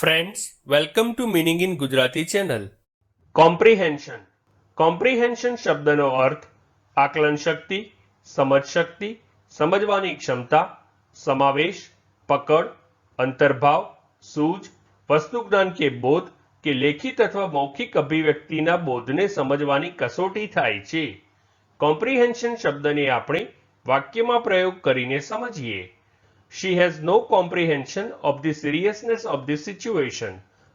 Friends welcome to meaning in Gujarati channel comprehension comprehension શબ્દનો અર્થ આકલન શક્તિ, સમજ શક્તિ, સમજવાની ક્ષમતા, સમાવેશ, પકડ, અંતર્ભાવ, સૂઝ વસ્તુજ્ઞાન કે બોધ કે લેખિત અથવા મૌખિક અભિવ્યક્તિના બોધને સમજવાની કસોટી થાય છે. કોમ્પ્રિહેન્શન શબ્દને આપણે વાક્યમાં પ્રયોગ કરીને સમજીએ. She has no comprehension of the seriousness of the situation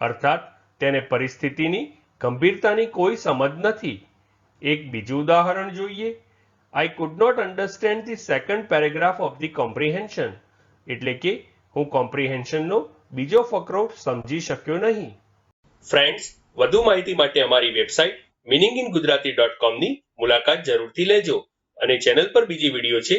અર્થાત, તેને પરિસ્થિતિની ગંભીરતાની કોઈ સમજ નથી. એક બીજું ઉદાહરણ જોઈએ. I could not understand the second paragraph of the comprehension એટલે કે હું કોમ્પ્રિહેન્શનનો બીજો ફકરો સમજી શક્યો નહીં. ફ્રેન્ડ્સ વધુ માહિતી માટે અમારી website meaning in Gujarati dot કોમની મુલાકાત જરૂરથી લેજો અને ચેનલ પર બીજી વીડિયો છે